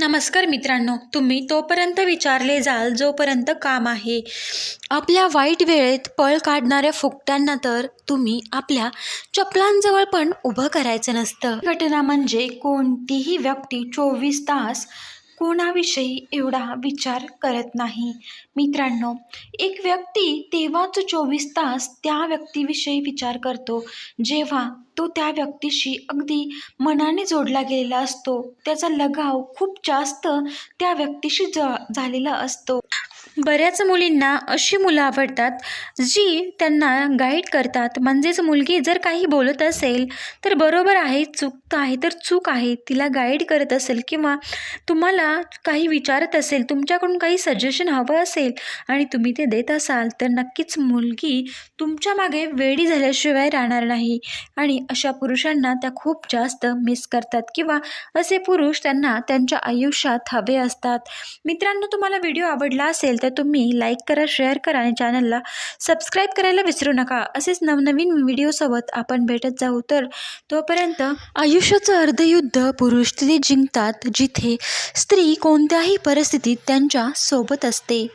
नमस्कार मित्रांनो तुम्ही तोपर्यंत विचारले जाल जोपर्यंत काम आहे. आपल्या वाईट वेळेत पळ काढणाऱ्या फुकट्यांना तर तुम्ही आपल्या चपलांजवळ पण उभं करायचं नसतं. घटना म्हणजे कोणतीही व्यक्ती चोवीस तास कोणाविषयी एवढा विचार करत नाही. मित्रांनो एक व्यक्ती तेव्हाच चोवीस तास त्या व्यक्तीविषयी विचार करतो जेव्हा तो त्या व्यक्तीशी अगदी मनाने जोडला गेलेला असतो. त्याचा लगाव खूप जास्त त्या व्यक्तीशी जा झालेला असतो. बऱ्याच मुलींना अशी मुलं आवडतात जी त्यांना गाईड करतात. म्हणजेच मुलगी जर काही बोलत असेल तर बरोबर आहे चूक आहे तर चूक आहे. तिला गाईड करत असेल किंवा तुम्हाला काही विचारत असेल तुमच्याकडून काही सजेशन हवं असेल आणि तुम्ही ते देत असाल तर नक्कीच मुलगी तुमच्या मागे वेडी झाल्याशिवाय राहणार नाही. आणि अशा पुरुषांना त्या खूप जास्त मिस करतात किंवा असे पुरुष त्यांना त्यांच्या आयुष्यात हवे असतात. मित्रांनो तुम्हाला व्हिडिओ आवडला असेल तर तुम्ही लाईक करा शेअर करा आणि चॅनलला सबस्क्राईब करायला विसरू नका. असेच नवनवीन व्हिडिओसोबत आपण भेटत जाऊ. तर तोपर्यंत आयुष्याचं अर्धयुद्ध पुरुष तिथे जिंकतात जिथे स्त्री कोणत्याही परिस्थितीत त्यांच्यासोबत असते.